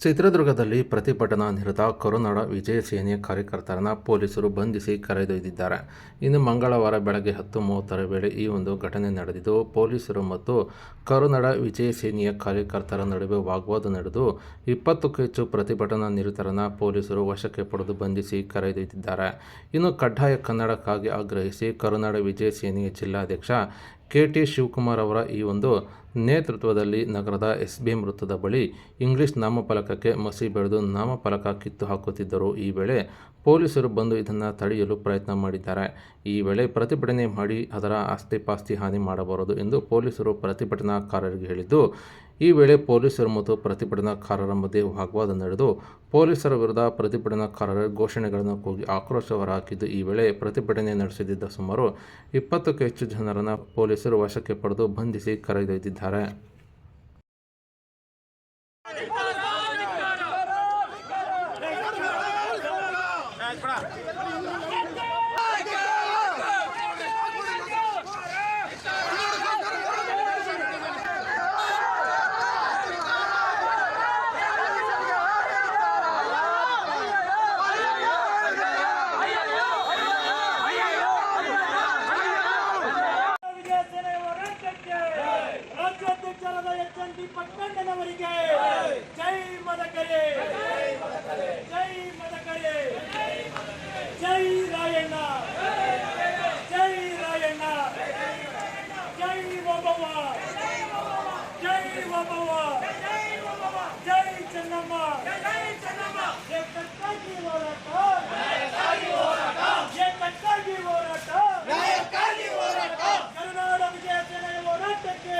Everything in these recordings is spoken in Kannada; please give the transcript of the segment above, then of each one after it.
ಚಿತ್ರದುರ್ಗದಲ್ಲಿ ಪ್ರತಿಭಟನಾ ನಿರತ ಕರುನಾಡ ವಿಜಯ ಸೇನೆ ಕಾರ್ಯಕರ್ತರನ್ನು ಪೊಲೀಸರು ಬಂಧಿಸಿ ಕರೆದೊಯ್ದಿದ್ದಾರೆ. ಇನ್ನು ಮಂಗಳವಾರ ಬೆಳಗ್ಗೆ ಹತ್ತು ಮೂವತ್ತರ ವೇಳೆ ಈ ಒಂದು ಘಟನೆ ನಡೆದಿದ್ದು, ಪೊಲೀಸರು ಮತ್ತು ಕರುನಾಡ ವಿಜಯ ಸೇನೆಯ ಕಾರ್ಯಕರ್ತರ ನಡುವೆ ವಾಗ್ವಾದ ನಡೆದು, ಇಪ್ಪತ್ತಕ್ಕೂ ಹೆಚ್ಚು ಪ್ರತಿಭಟನಾ ನಿರತರನ್ನು ಪೊಲೀಸರು ವಶಕ್ಕೆ ಪಡೆದು ಬಂಧಿಸಿ ಕರೆದೊಯ್ದಿದ್ದಾರೆ. ಇನ್ನು ಕಡ್ಡಾಯ ಕನ್ನಡಕ್ಕಾಗಿ ಆಗ್ರಹಿಸಿ ಕರುನಾಡ ವಿಜಯ ಸೇನೆಯ ಜಿಲ್ಲಾಧ್ಯಕ್ಷ ಕೆ ಟಿ ಶಿವಕುಮಾರ್ ಅವರ ಈ ಒಂದು ನೇತೃತ್ವದಲ್ಲಿ ನಗರದ ಎಸ್ ಬಿ ವೃತ್ತದ ಬಳಿ ಇಂಗ್ಲಿಷ್ ನಾಮಫಲಕಕ್ಕೆ ಮಸಿ ಬೆಳೆದು ನಾಮಫಲಕ ಕಿತ್ತು ಹಾಕುತ್ತಿದ್ದರು. ಈ ವೇಳೆ ಪೊಲೀಸರು ಬಂದು ಇದನ್ನು ತಡೆಯಲು ಪ್ರಯತ್ನ ಮಾಡಿದ್ದಾರೆ. ಈ ವೇಳೆ ಪ್ರತಿಭಟನೆ ಮಾಡಿ ಅದರ ಆಸ್ತಿ ಪಾಸ್ತಿ ಹಾನಿ ಮಾಡಬಾರದು ಎಂದು ಪೊಲೀಸರು ಪ್ರತಿಭಟನಾಕಾರರಿಗೆ ಹೇಳಿದ್ದು ಈ ವೇಳೆ ಪೊಲೀಸರು ಮತ್ತು ಪ್ರತಿಭಟನಾಕಾರರ ಮಧ್ಯೆ ವಾಗ್ವಾದ ನಡೆದು ಪೊಲೀಸರ ವಿರುದ್ಧ ಪ್ರತಿಭಟನಾಕಾರರ ಘೋಷಣೆಗಳನ್ನು ಕೂಗಿ ಆಕ್ರೋಶ ಹೊರಹಾಕಿದ್ದು, ಈ ವೇಳೆ ಪ್ರತಿಭಟನೆ ನಡೆಸುತ್ತಿದ್ದ ಸುಮಾರು ಇಪ್ಪತ್ತಕ್ಕೂ ಹೆಚ್ಚು ಜನರನ್ನು ಪೊಲೀಸರು ವಶಕ್ಕೆ ಪಡೆದು ಬಂಧಿಸಿ ಕರೆದೊಯ್ದಿದ್ದಾರೆ. ಎನ್ ಡಿ ಪಟ್ಟಣ್ಣನವರಿಗೆ ಜೈ ಮದಕರೆ. ಜೈ ಮದಕರೆ. ಜೈ ರಾಯಣ್ಣ. ಜೈ ರಾಯಣ್ಣ. ಜೈ ಒಬ್ಬವ್ವ ಜೈ ಒಬ್ಬವ್ವ ಜೈ ಚೆನ್ನಮ್ಮ ಏಕಕ್ಕಾಗಿ ಹೋರಾಟ ಏಕಕ್ಕಾಗಿ ಹೋರಾಟ ಕರುನಾಡ ವಿಜಯ ಸೇನೆಯ ಹೋರಾಟಕ್ಕೆ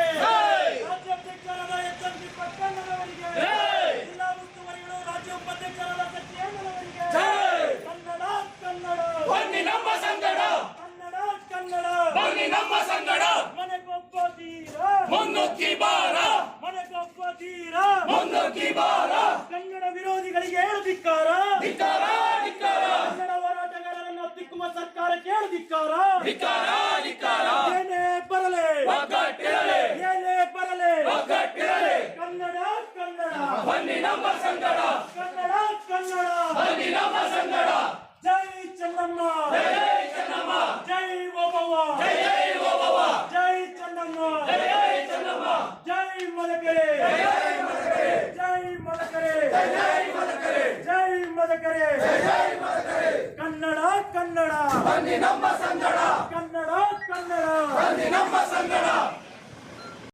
ರಾಜ್ಯಾಧ್ಯಕ್ಷರಾದ ಎಚ್ ಎಂ ಪಿ ಪಟ್ಟಣ್ಣನವರಿಗೆ ಜಿಲ್ಲಾ ಉಸ್ತುವಾರಿಗಳು ರಾಜ್ಯ ಉಪಾಧ್ಯಕ್ಷರಾದ ಸತ್ಯೇಂದ್ರನವರಿಗೆ ಕನ್ನಡ ಕನ್ನಡ ಬನ್ನಿ ನಮ್ಮ ಸಂಗಡ ಕನ್ನಡ ಕನ್ನಡ ಬನ್ನಿ ನಮ್ಮ ಸಂಗಡ. ಮನೆಗೊಬ್ಬ ತೀರ. ಮುನ್ನುಗ್ಗಿ ಬಾರ. ಮನೆ ತೀರ. ಮುನ್ನುಗ್ಗಿ ಬಾರ. ಕನ್ನಡ ವಿರೋಧಿಗಳಿಗೆ ಹೇಳದಿಕ್ಕಾರ ಧಿಕ್ಕಾರ. ಧಿಕ್ಕಾರ ಕನ್ನಡ ಹೋರಾಟಗಾರರನ್ನು ತಿಕ್ಕುವ ಸರ್ಕಾರ ಕೇಳು ಧಿಕ್ಕಾರ ಧಿಕ್ಕಾರ. ಏನೇ ಬರಲೇ. ಒಗ್ಗಟ್ಟಿರಲಿ. ಏನೇ ಬರಲೇ. ಒಗ್ಗಟ್ಟಿರಲಿ. ಕನ್ನಡ ಕನ್ನಡ. ಬನ್ನಿ ನಮ್ಮ ಸಂಗಡ. ಕನ್ನಡ ಕನ್ನಡ. ಬನ್ನಿ ನಮ್ಮ ಸಂಗಡ ಜೈ ಚೆನ್ನಮ್ಮ ಜೈ ಚೆನ್ನಮ್ಮ ಜೈ ಓಬವ್ವ ಜೈ ಜೈ ಓಬವ್ವ ಜೈ ಚೆನ್ನಮ್ಮ ಜೈ ಜೈ ಚೆನ್ನಮ್ಮ ಜೈ ಮದಕರೆ ಜೈ ಮದಕರೆ ಜೈ ಮದಕರೆ ಜೈ ಮದಕರೆ. ಕನ್ನಡ ಕನ್ನಡ. ನಮ್ಮ ಸಂಗಡ. ಕನ್ನಡ ಕನ್ನಡ. ನಮ್ಮ ಸಂಗಡ.